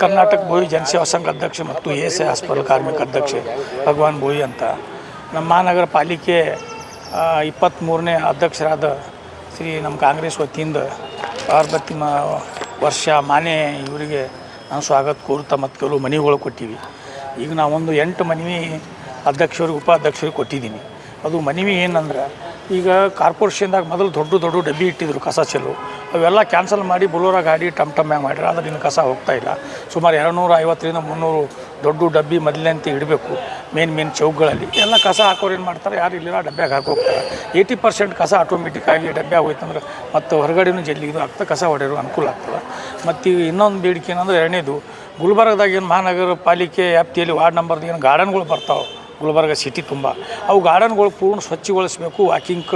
ಕರ್ನಾಟಕ ಬೋಯಿ ಜನಸೇವಾ ಸಂಘ ಅಧ್ಯಕ್ಷ ಮತ್ತು ಎ ಎಸ್ ಐ ಹಾಸ್ಪಿಟಲ್ ಕಾರ್ಮಿಕ ಅಧ್ಯಕ್ಷ ಭಗವಾನ್ ಭೋಯಿ ಅಂತ. ನಮ್ಮ ಮಹಾನಗರ ಪಾಲಿಕೆ ಇಪ್ಪತ್ತ್ಮೂರನೇ ಅಧ್ಯಕ್ಷರಾದ ಶ್ರೀ ನಮ್ಮ ಕಾಂಗ್ರೆಸ್ ವತಿಯಿಂದ ಪಾರ್ವತಿ ವರ್ಷ ಮಾನೆ ಇವರಿಗೆ ನಾನು ಸ್ವಾಗತ ಕೋರುತ್ತಾ ಮತ್ತು ಕೆಲವು ಮನೆಗಳು ಕೊಟ್ಟಿವಿ. ಈಗ ನಾವೊಂದು ಎಂಟು ಮನವಿ ಅಧ್ಯಕ್ಷರಿಗೆ ಉಪಾಧ್ಯಕ್ಷರಿಗೆ ಕೊಟ್ಟಿದ್ದೀನಿ ಅದು ಮನವಿ ಏನಂದ್ರೆ, ಈಗ ಕಾರ್ಪೊರೇಷನ್ದಾಗ ಮೊದಲು ದೊಡ್ಡ ದೊಡ್ಡ ಡಬ್ಬಿ ಇಟ್ಟಿದ್ರು ಕಸ ಚೆಲ್ಲು. ಅವೆಲ್ಲ ಕ್ಯಾನ್ಸಲ್ ಮಾಡಿ ಬುಲೋರ ಗಾಡಿ ಟಮ್ ಟಮ್ಯಾಗ ಮಾಡ್ಯಾರ ಆದ್ರೆ ಇನ್ನು ಕಸ ಹೋಗ್ತಾ ಇಲ್ಲ. ಸುಮಾರು ಎರಡುನೂರ ಐವತ್ತರಿಂದ ಮುನ್ನೂರು ದೊಡ್ಡ ಡಬ್ಬಿ ಮೊದಲಂತೆ ಇಡಬೇಕು, ಮೇನ್ ಮೇನ್ ಚೌಕ್ಗಳಲ್ಲಿ. ಎಲ್ಲ ಕಸ ಹಾಕೋರು ಏನು ಮಾಡ್ತಾರೆ, ಯಾರು ಇಲ್ಲಿರೋ ಡಬ್ಬ್ಯಾಗ ಹಾಕೋಗ್ತಾರೆ ಏಯ್ಟಿ ಪರ್ಸೆಂಟ್ ಕಸ ಆಟೋಮೆಟಿಕ್ ಆಗಿ ಡಬ್ಬ್ಯಾಗ ಹೋಯ್ತಂದ್ರೆ ಮತ್ತು ಹೊರಗಡೆನೂ ಜಲ್ಲಿ ಇದು ಕಸ ಹೊಡೆಯೋರು ಅನುಕೂಲ ಆಗ್ತದೆ. ಮತ್ತು ಈಗ ಇನ್ನೊಂದು ಬೇಡಿಕೆ ಏನಂದ್ರೆ ಎರಡನೇದು, ಗುಲ್ಬರ್ಗದಾಗ ಏನು ಮಹಾನಗರ ಪಾಲಿಕೆ ವ್ಯಾಪ್ತಿಯಲ್ಲಿ ವಾರ್ಡ್ ನಂಬರ್ದು ಏನು ಗಾರ್ಡನ್ಗಳು ಬರ್ತಾವೆ. ಗುಲ್ಬರ್ಗ ಸಿಟಿ ತುಂಬ. ಅವು ಗಾರ್ಡನ್ಗಳು ಪೂರ್ಣ ಸ್ವಚ್ಛಗೊಳಿಸ್ಬೇಕು ವಾಕಿಂಗ್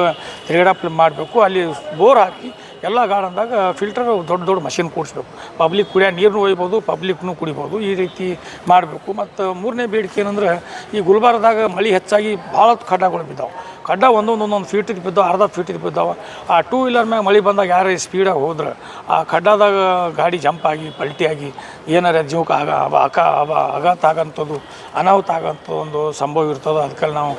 ತಿರುಗಾಡಪ್ ಮಾಡಬೇಕು, ಅಲ್ಲಿ ಬೋರ್ ಹಾಕಿ ಎಲ್ಲ ಗಾರ್ಡನ್ದಾಗ ಫಿಲ್ಟರ್ ದೊಡ್ಡ ದೊಡ್ಡ ಮಷಿನ್ ಕೂಡಿಸ್ಬೇಕು. ಪಬ್ಲಿಕ್ ಕುಡಿಯೋ ನೀರನ್ನು ಒಯ್ಬೋದು ಪಬ್ಲಿಕ್ನು ಕುಡಿಬೋದು, ಈ ರೀತಿ ಮಾಡಬೇಕು. ಮತ್ತು ಮೂರನೇ ಬೇಡಿಕೆ ಏನಂದ್ರೆ ಈ ಗುಲ್ಬರ್ಗದಾಗ ಮಳೆ ಹೆಚ್ಚಾಗಿ ಭಾಳ ಖಡ್ಡಗಳು ಬಿದ್ದಾವೆ. ಖಡ್ಡ ಒಂದೊಂದು ಒಂದೊಂದು ಫೀಟಿಗೆ ಬಿದ್ದಾವೆ, ಅರ್ಧ ಫೀಟಿಗೆ ಬಿದ್ದಾವೆ. ಆ ಟೂ ವೀಲರ್ ಮ್ಯಾಗ ಮಳೆ ಬಂದಾಗ ಯಾರೇ ಸ್ಪೀಡಾಗಿ ಹೋದ್ರೆ, ಆ ಖಡ್ಡದಾಗ ಗಾಡಿ ಜಂಪ್ ಆಗಿ ಪಲ್ಟಿಯಾಗಿ ಏನಾರ ಜೀವಕ್ಕೆ ಆಗ, ಅವ ಅಕ, ಅವ ಆಘಾತ ಆಗಂಥದ್ದು, ಅನಾಹುತ ಆಗೋಂಥ ಒಂದು ಸಂಭವ ಇರ್ತದೆ. ಅದಕ್ಕೆ ನಾವು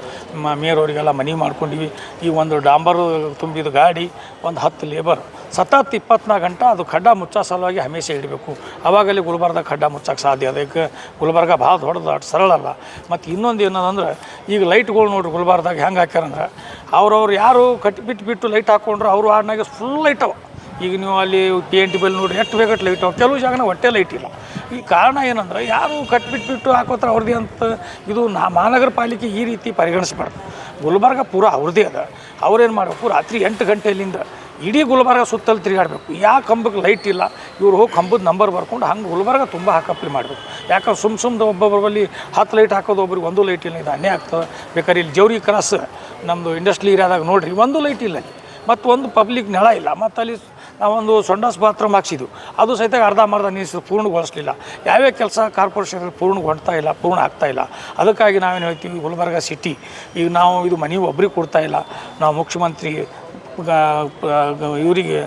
ಮೇಯರವರಿಗೆಲ್ಲ ಮನವಿ ಮಾಡ್ಕೊಂಡಿವಿ. ಈ ಒಂದು ಡಾಂಬರು ತುಂಬಿದ ಗಾಡಿ, ಒಂದು ಹತ್ತು ಲೇಬರ್ ಸತತ್ ಇಪ್ಪತ್ನಾಲ್ಕು ಗಂಟೆ ಅದು ಖಡ್ಡ ಮುಚ್ಚೋ ಸಲುವಾಗಿ ಹಮೇಶೆ ಇಡಬೇಕು. ಅವಾಗಲ್ಲಿ ಗುಲ್ಬರ್ಗ ಖಡ್ಡ ಮುಚ್ಚಕ್ಕೆ ಸಾಧ್ಯ. ಅದಕ್ಕೆ ಗುಲ್ಬರ್ಗ ಭಾಳ ದೊಡ್ಡದು, ಅಷ್ಟು ಸರಳ ಅಲ್ಲ. ಮತ್ತು ಇನ್ನೊಂದು ಏನಂದ್ರೆ, ಈಗ ಲೈಟ್ಗಳು ನೋಡಿರಿ ಗುಲ್ಬರ್ದಾಗ ಹೆಂಗೆ ಹಾಕ್ಯಾರಂದ್ರೆ, ಅವ್ರವ್ರು ಯಾರು ಕಟ್ಟಿ ಬಿಟ್ಟು ಬಿಟ್ಟು ಲೈಟ್ ಹಾಕ್ಕೊಂಡ್ರೆ ಅವರು ಆಡ್ನಾಗೆ ಫುಲ್ ಲೈಟ್ ಅವ. ಈಗ ನೀವು ಅಲ್ಲಿ ಪಿ ಎನ್ ಟಿ ಬಿಲ್ ನೋಡಿರಿ, ಎಷ್ಟು ಬೇಗಟ್ಟು ಲೈಟ್ ಅವ. ಕೆಲವು ಜಾಗನ ಹೊಟ್ಟೆ ಲೈಟ್ ಇಲ್ಲ. ಈ ಕಾರಣ ಏನಂದ್ರೆ, ಯಾರು ಕಟ್ಬಿಟ್ಬಿಟ್ಟು ಹಾಕೋತಾರೆ ಅವ್ರದ್ದೇ ಅಂತ ಇದು ನಾ ಮಹಾನಗರ ಪಾಲಿಕೆ ಈ ರೀತಿ ಪರಿಗಣಿಸ್ಬಾರ್ದು. ಗುಲ್ಬರ್ಗ ಪೂರ ಅವ್ರದ್ದೇ ಅದ. ಅವ್ರೇನು ಮಾಡಬೇಕು, ರಾತ್ರಿ ಎಂಟು ಗಂಟೆಯಲ್ಲಿಂದ ಇಡೀ ಗುಲ್ಬರ್ಗ ಸುತ್ತಲೂ ತಿರುಗಾಡಬೇಕು. ಯಾವ ಕಂಬಕ್ಕೆ ಲೈಟ್ ಇಲ್ಲ? ಇವ್ರು ಹೋಗಿ ಕಂಬದ ನಂಬರ್ ಬರ್ಕೊಂಡು ಹಂಗೆ ಗುಲ್ಬರ್ಗ ತುಂಬ ಹಾಕಪ್ಲಿ ಮಾಡಬೇಕು. ಯಾಕಂದ್ರೆ ಸುಮ್ಮ ಸುಮ್ಮನೆ ಒಬ್ಬೊಬ್ಬರಲ್ಲಿ ಹತ್ತು ಲೈಟ್ ಹಾಕೋದು ಒಬ್ರಿಗೆ ಒಂದು ಲೈಟ್ ಇಲ್ಲ, ಇದು ಅನ್ಯಾಯ ಆಗ್ತದೆ. ಬೇಕಾದ್ರೆ ಇಲ್ಲಿ ಜೌರಿ ಕ್ರಾಸ್ ನಮ್ಮದು ಇಂಡಸ್ಟ್ರಿ ಏರಿಯಾದಾಗ ನೋಡಿರಿ, ಒಂದು ಲೈಟ್ ಇಲ್ಲ ಮತ್ತು ಒಂದು ಪಬ್ಲಿಕ್ ನೆಳ ಇಲ್ಲ. ಮತ್ತು ಅಲ್ಲಿ ನಾವೊಂದು ಸೊಂಡಸ್ ಬಾತ್ರೂಮ್ ಹಾಕ್ಸಿದ್ವು. ಅದು ಸಹಿತ ಅರ್ಧಂಬರ್ಧ ನೀರು ಪೂರ್ಣಗೊಳಿಸ್ಲಿಲ್ಲ. ಯಾವ್ಯಾವ ಕೆಲಸ ಕಾರ್ಪೊರೇಷನ್ ಪೂರ್ಣಗೊಳ್ತಾ ಇಲ್ಲ, ಪೂರ್ಣ ಆಗ್ತಾ ಇಲ್ಲ, ಅದಕ್ಕಾಗಿ ನಾವೇನು ಹೇಳ್ತೀವಿ, ಗುಲ್ಬರ್ಗ ಸಿಟಿ ಈಗ ನಾವು ಇದು ಮನೆ ಒಬ್ರಿಗೆ ಕೊಡ್ತಾ ಇಲ್ಲ. ನಾವು ಮುಖ್ಯಮಂತ್ರಿ ಇವರಿಗೆ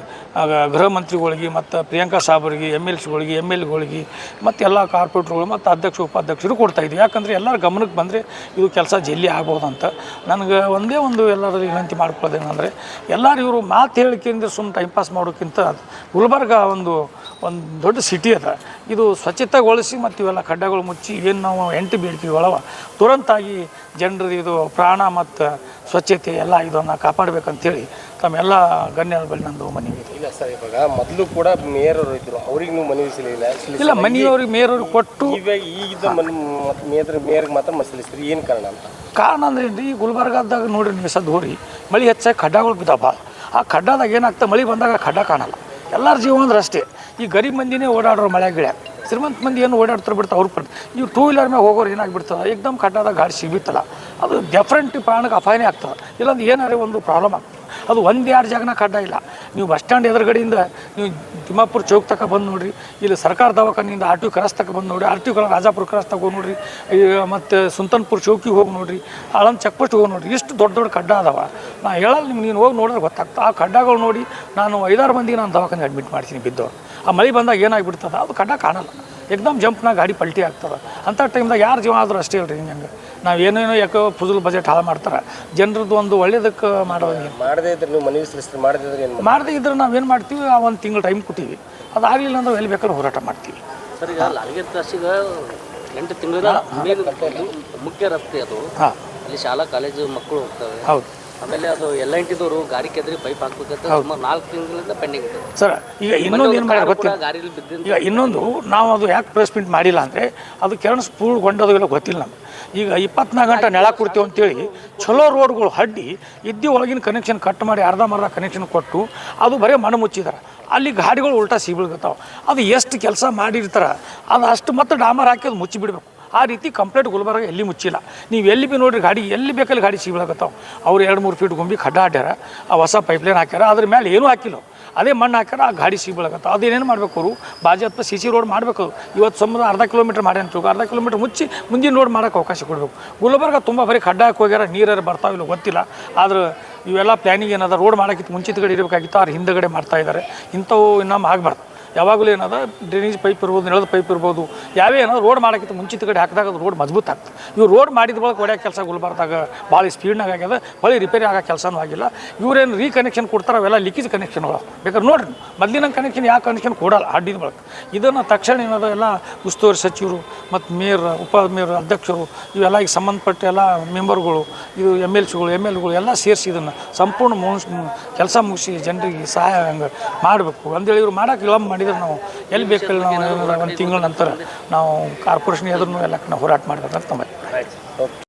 ಗೃಹ ಮಂತ್ರಿಗಳಿಗೆ ಮತ್ತು ಪ್ರಿಯಾಂಕಾ ಸಾಬ್ರಿಗೆ ಎಂ ಎಲ್ ಸಿಗಳಿಗೆ ಎಂ ಎಲ್ಗಳಿಗೆ ಮತ್ತು ಎಲ್ಲ ಕಾರ್ಪೊರೇಟ್ರುಗಳು ಮತ್ತು ಅಧ್ಯಕ್ಷ, ಉಪಾಧ್ಯಕ್ಷರು ಕೊಡ್ತಾ ಇದ್ವಿ. ಯಾಕಂದರೆ ಎಲ್ಲರ ಗಮನಕ್ಕೆ ಬಂದರೆ ಇದು ಕೆಲಸ ಜಲ್ದಿ ಆಗ್ಬೋದಂತ. ನನಗೆ ಒಂದೇ ಒಂದು ಎಲ್ಲರೂ ವಿನಂತಿ ಮಾಡ್ಕೊಳ್ಳೋದೇನೆಂದರೆ ಎಲ್ಲರೂ ಇವರು ಮಾತು ಹೇಳಿಕೆಯಿಂದ ಸುಮ್ಮನೆ ಟೈಮ್ ಪಾಸ್ ಮಾಡೋಕ್ಕಿಂತ ಗುಲ್ಬರ್ಗ ಒಂದು ಒಂದು ದೊಡ್ಡ ಸಿಟಿ ಅದ. ಇದು ಸ್ವಚ್ಛತೆಗೊಳಿಸಿ ಮತ್ತು ಇವೆಲ್ಲ ಖಡ್ಡಗಳು ಮುಚ್ಚಿ ಏನು ನಾವು ಎಂಟು ಒಳವ ತುರಂತಾಗಿ ಜನರು ಇದು ಪ್ರಾಣ ಮತ್ತು ಸ್ವಚ್ಛತೆ ಎಲ್ಲ ಇದನ್ನು ಕಾಪಾಡಬೇಕಂತೇಳಿ ತಮ್ಮೆಲ್ಲ ಗಣ್ಯರ ಬಳಿ ನಂದು ಮನವಿ ಇದೆ. ಇಲ್ಲ ಸರ್ ಇವಾಗ. ಮೊದಲು ಕೂಡ ಮೇಯರ್ ಅವರು ಇದ್ರು. ಅವ್ರಿಗೆ ನೀವು ಮನವಿ ಸಲ್ಲಿಲ್ಲ ಇಲ್ಲ ಮನೆಯವ್ರಿಗೆ ಮೇಯರವ್ರಿಗೆ ಕೊಟ್ಟು ಇವಾಗ ಮನ್ ಮೇಯರ್ ಮೇಯರ್ಗೆ ಮಾತ್ರ ಮಸಲಿಸ್ತೀರಿ ಏನು ಕಾರಣ ಅಂತ? ಕಾರಣ ಅಂದ್ರೆ ಏನು ಈ ಗುಲ್ಬರ್ಗಾದಾಗ ನೋಡ್ರಿ ನೀವು ಸದ್ ಹೋರಿ ಮಳೆ ಹೆಚ್ಚಾಗಿ ಖಡ್ಡಗಳು ಬಿದ್ದಾವ. ಭಾಳ ಆ ಖಡ್ಡದಾಗ ಏನಾಗ್ತದೆ ಮಳೆ ಬಂದಾಗ ಖಡ್ಡ ಕಾಣಲ್ಲ. ಎಲ್ಲರ ಜೀವ ಅಂದ್ರೆ ಅಷ್ಟೇ. ಈ ಗರೀಬ್ ಮಂದಿನೇ ಓಡಾಡೋರು ಮಳೆ ಗಿಡ ಶ್ರೀಮಂತ ಮಂದಿ ಏನು ಓಡಾಡ್ತಾರೆ ಬಿಡ್ತಾರೆ ಅವ್ರು ಪಡ್ತಾರೆ ನೀವು ಟೂ ವೀಲರ್ ಮೇಲೆ ಹೋಗೋರು ಏನಾಗ್ಬಿಡ್ತದೆ ಏಕ್ದಮ್ ಖಡ್ಡಾದಾಗ ಗಾಡಿ ಸಿಗುತ್ತಲ್ಲ ಅದು ಡೆಫ್ರೆಂಟ್ ಪ್ರಾಣಕ್ಕೆ ಅಪಾಯನೇ ಆಗ್ತದೆ. ಇಲ್ಲಾಂದ್ರೆ ಏನಾರೇ ಒಂದು ಪ್ರಾಬ್ಲಮ್ ಆಗ್ತದೆ. ಅದು ಒಂದು ಎರಡು ಜಾಗನ ಕಡ್ಡ ಇಲ್ಲ. ನೀವು ಬಸ್ ಸ್ಟ್ಯಾಂಡ್ ಎದುರುಗಡೆಯಿಂದ ನೀವು ತಿಮ್ಮಾಪುರ ಚೌಕ್ ತಕ ಬಂದು ನೋಡಿರಿ, ಇಲ್ಲಿ ಸರ್ಕಾರ ದವಾಖಾನೆಯಿಂದ ಆರ್ ಟಿ ಕ್ರಾಸ್ ತಕ ಬಂದು ನೋಡ್ರಿ, ಆರ್ ಟಿ ರಾಜಾಪುರ ಕ್ರಾಸ್ ತಗೋ ನೋಡಿರಿ ಮತ್ತು ಸುಂತನ್ಪುರ ಚೌಕಿಗೆ ಹೋಗಿ ನೋಡಿರಿ ಆಳಂದ್ ಚೆಕ್ ಪೋಸ್ಟ್ ಹೋಗಿ ನೋಡ್ರಿ, ಇಷ್ಟು ದೊಡ್ಡ ದೊಡ್ಡ ಕಡ್ಡ ಅದಾವ. ನಾ ಹೇಳಲ್ಲ ನಿಮ್ಗೆ, ನೀನು ಹೋಗಿ ನೋಡಿದ್ರೆ ಗೊತ್ತಾಗ್ತದೆ ಆ ಕಡ್ಡಗಳು ನೋಡಿ ನಾನು ಐದಾರು ಮಂದಿಗೆ ನಾನು ದವಾಖಾನೆ ಅಡ್ಮಿಟ್ ಮಾಡ್ತೀನಿ ಬಿದ್ದು. ಆ ಮಳೆ ಬಂದಾಗ ಏನಾಗಿಬಿಡ್ತದೆ? ಅದು ಕಡ್ಡ ಕಾಣಲ್ಲ. ಎಕ್ದಮ್ ಜಂಪ್ನಾಗ ಗಾಡಿ ಪಲ್ಟಿ ಆಗ್ತದೆ. ಅಂಥ ಟೈಮ್ದಾಗ ಯಾರು ಜೀವ ಆದರೂ ಅಷ್ಟೇ ಹೇಳ್ರಿ ಹಿಂಗೆ ನಾವು ಏನೇನೋ ಯಾಕೋ ಫುಜಲ್ ಬಜೆಟ್ ಹಾಳು ಮಾಡ್ತಾರೆ. ಜನರದ್ದು ಒಂದು ಒಳ್ಳೇದಕ್ಕೆ ಮಾಡೋದು ಮಾಡದೇ ಇದ್ರೆ ನೀವು ಮನವಿ ಸಲ್ಲಿಸ್ತೀರಿ ಮಾಡದೇ ಇದ್ರೆ ಏನು ಮಾಡದೇ ಇದ್ರೆ ಏನು ಮಾಡ್ತೀವಿ? ಆ ಒಂದು ತಿಂಗಳು ಟೈಮ್ ಕೊಟ್ಟಿವಿ. ಅದಾಗಲಿಲ್ಲ ಅಂದ್ರೆ ಎಲ್ಲಿ ಬೇಕಾದ್ರೂ ಹೋರಾಟ ಮಾಡ್ತೀವಿ. ಸರ್ ಈಗ ಲಾಲ್ಗೆ ಕ್ರಾಸಿಗ ಎಂಟು ತಿಂಗಳ ಮೇನ್ ಮುಖ್ಯ ರಸ್ತೆ ಅದು. ಹಾಂ. ಅಲ್ಲಿ ಶಾಲಾ ಕಾಲೇಜು ಮಕ್ಕಳು ಹೋಗ್ತವೆ. ಹೌದು. ಆಮೇಲೆ ಅದು ಎಲ್ಲ ಇಂಟಿದವರು ಗಾಡಿ ಕೆದ್ರಿ ಪೈಪ್ ಹಾಕ್ಬೇಕಂತ ಸುಮಾರು ನಾಲ್ಕು ತಿಂಗಳಿಂದ ಪೆಂಡಿಂಗ್ ಇದೆ ಸರ್ ಈಗ ಇನ್ನೊಂದು ಏನು ಮಾಡ್ಯಾರ ಗೊತ್ತಿಲ್ಲ. ಗಾಡಿಯಲ್ಲಿ ಬಿದ್ದ ಈಗ ಇನ್ನೊಂದು ನಾವು ಅದು ಯಾಕೆ ಪ್ಲೇಸ್ಮೆಂಟ್ ಮಾಡಿಲ್ಲ ಅಂದರೆ ಅದು ಕೆರಣ ಪೂರ್ಣಗೊಂಡದು ಇಲ್ಲ ಗೊತ್ತಿಲ್ಲ ನಮ್ಗೆ. ಈಗ ಇಪ್ಪತ್ನಾಲ್ಕು ಗಂಟೆ ನೆಳ ಕೊಡ್ತೀವಿ ಅಂತೇಳಿ ಚಲೋ ರೋಡ್ಗಳು ಹಡ್ಡಿ ಇದ್ದಿ ಒಳಗಿನ ಕನೆಕ್ಷನ್ ಕಟ್ ಮಾಡಿ ಅರ್ಧ ಮರ್ಧ ಕನೆಕ್ಷನ್ ಕೊಟ್ಟು ಅದು ಬರೀ ಮಣ್ಣು ಮುಚ್ಚಿದಾರೆ. ಅಲ್ಲಿ ಗಾಡಿಗಳು ಉಲ್ಟಾ ಸಿಬಿಳ್ಗತ್ತಾವ ಅದು ಎಷ್ಟು ಕೆಲಸ ಮಾಡಿರ್ತಾರೆ, ಅದು ಅಷ್ಟು ಮತ್ತೆ ಡಾಮರ್ ಹಾಕಿ ಅದು ಮುಚ್ಚಿ ಬಿಡಬೇಕು ಆ ರೀತಿ ಕಂಪ್ಲೇಂಟ್ ಗುಲ್ಬರ್ಗ ಎಲ್ಲಿ ಮುಚ್ಚಿಲ್ಲ. ನೀವು ಎಲ್ಲಿ ಬಿ ನೋಡಿರಿ ಗಾಡಿ, ಎಲ್ಲಿ ಬೇಕಲ್ಲಿ ಗಾಡಿ ಸಿಗ್ಲಾಕತ್ತಾವ ಅವ್ರು ಎರಡು ಮೂರು ಫೀಟ್ ಗುಂಬಿ ಖಡ್ಡ ಹಾಡ್ಯಾರ, ಆ ಹೊಸ ಪೈಪ್ಲೈನ್ ಹಾಕ್ಯಾರ, ಅದ್ರ ಮೇಲೆ ಏನೂ ಹಾಕಿಲ್ಲ ಅದೇ ಮಣ್ಣು ಹಾಕಾರ ಆ ಗಾಡಿ ಸಿಗ್ಬಿಳಕತ್ತ ಅದೇನೇನು ಮಾಡ್ಬೇಕು ಅವರು? ಬಾಜತ್ಪ ಸಿ ಸಿ ರೋಡ್ ಮಾಡಬೇಕು. ಇವತ್ತು ಸಮುದ್ರ ಅರ್ಧ ಕಿಲೋಮೀಟ್ರ್ ಮಾಡಿ ಅಂತ ಅರ್ಧ ಕಿಲೋಮೀಟ್ರ್ ಮುಚ್ಚಿ ಮುಂದಿನ ರೋಡ್ ಮಾಡೋಕೆ ಅವಕಾಶ ಕೊಡಬೇಕು. ಗುಲ್ಬರ್ಗ ತುಂಬ ಬರೀ ಖಡ್ಡ ಹಾಕಿ ಹೋಗ್ಯಾರ ನೀರಾರು ಬರ್ತಾವಿಲ್ಲ ಗೊತ್ತಿಲ್ಲ. ಆದ್ರೆ ಇವೆಲ್ಲ ಪ್ಲ್ಯಾನಿಂಗ್ ಏನದ ರೋಡ್ ಮಾಡೋಕ್ಕಿಂತ ಮುಂಚಿತಗಡೆ ಇರಬೇಕಾಗಿತ್ತು ಅವ್ರು ಹಿಂದಗಡೆ ಮಾಡ್ತಾ ಇದ್ದಾರೆ ಇಂಥವು ಇನ್ನೊಮ್ಮೆ ಆಗಬಾರ್ದು. ಯಾವಾಗಲೂ ಏನದ ಡ್ರೈನೇಜ್ ಪೈಪ್ ಇರ್ಬೋದು, ನೆಲದ ಪೈಪ್ ಇರ್ಬೋದು, ಯಾವೇ ಏನೋ ರೋಡ್ ಮಾಡೋಕ್ಕಿಂತ ಮುಂಚಿತ ಕಡೆ ಹಾಕಿದಾಗ ಅದು ರೋಡ್ ಮಜಬೂತ್ ಆಗ್ತದೆ. ಇವ್ರು ರೋಡ್ ಮಾಡಿದ ಬಳಕ ಒಡೆಯೋ ಕೆಲಸ ಗುಲ್ಬರ್ದಾಗ ಭಾಳ ಸ್ಪೀಡ್ನಾಗ ಆಗ್ಯದ ಹೊಳಿ ರಿಪೇರಿ ಆಗೋ ಕೆಲಸನೂ ಆಗಿಲ್ಲ. ಇವರೇನು ರೀಕನೆಕ್ಷನ್ ಕೊಡ್ತಾರೆ, ಅವೆಲ್ಲ ಲಿಕೇಜ್ ಕನೆಕ್ಷನ್ಗಳು ಬೇಕಾದ್ರೆ ನೋಡ್ರಿ, ಮೊದಲಿನ ಕನೆಕ್ಷನ್ ಯಾವ ಕನೆಕ್ಷನ್ ಕೊಡಲ್ಲ, ಹಡ್ಡಿದ ಬಳಕ ಇದನ್ನು ತಕ್ಷಣ ಏನದ ಎಲ್ಲ ಉಸ್ತುವಾರಿ ಸಚಿವರು ಮತ್ತು ಮೇಯರ್, ಉಪ ಮೇಯರ್, ಅಧ್ಯಕ್ಷರು, ಇವೆಲ್ಲ ಈಗ ಸಂಬಂಧಪಟ್ಟ ಎಲ್ಲ ಮೆಂಬರ್ಗಳು ಇದು ಎಂ ಎಲ್ ಸಿಗಳು ಎಂ ಎಲ್ಗಳು ಎಲ್ಲ ಸೇರಿಸಿ ಇದನ್ನು ಸಂಪೂರ್ಣ ಕೆಲಸ ಮುಗಿಸಿ ಜನರಿಗೆ ಸಹಾಯ ಹಂಗೆ ಮಾಡಬೇಕು. ಅಂದೇಳಿ ಇವ್ರು ಮಾಡೋಕೆ ವಿಳಂಬ ಮಾಡಿದ್ರೆ ನಾವು ಎಲ್ಲಿ ಬೇಕಲ್ಲಿ ನಾವು ಒಂದು ತಿಂಗಳ ನಂತರ ನಾವು ಕಾರ್ಪೊರೇಷನ್ ಎದುರು ಎಲ್ಲ ನಾವು ಹೋರಾಟ ಮಾಡಬೇಕಂತ ತಮ್ಮ